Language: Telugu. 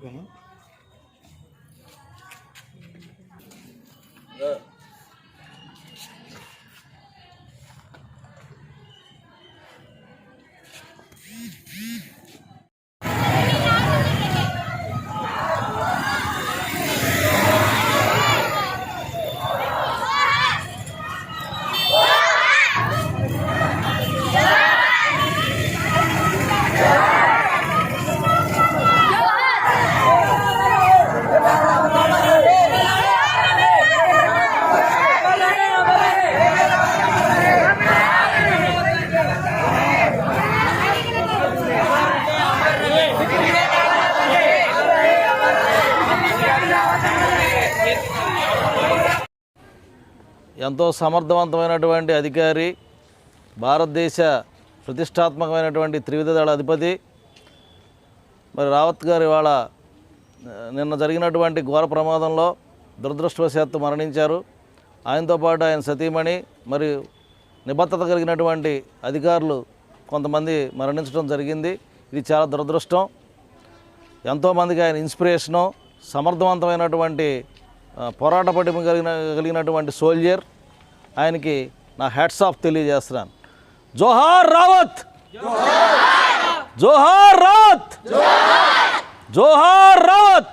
对吗？嗯。ఎంతో సమర్థవంతమైనటువంటి అధికారి భారతదేశ ప్రతిష్టాత్మకమైనటువంటి త్రివిధ దళ అధిపతి. మరి రావత్ గారు ఇవాళ నిన్న జరిగినటువంటి ఘోర ప్రమాదంలో దురదృష్టవశాత్తు మరణించారు. ఆయనతో పాటు ఆయన సతీమణి మరియు నిబద్ధత కలిగినటువంటి అధికారులు కొంతమంది మరణించడం జరిగింది. ఇది చాలా దురదృష్టం. ఎంతోమందికి ఆయన ఇన్స్పిరేషను సమర్థవంతమైనటువంటి పోరాట పటిమ కలిగిన కలిగినటువంటి సోల్జర్ ఆయనకి నా హ్యాట్స్ ఆఫ్ తెలియజేస్తున్నాను. జోహార్ రావత్! జోహార్ రావత్! జోహార్ రావత్!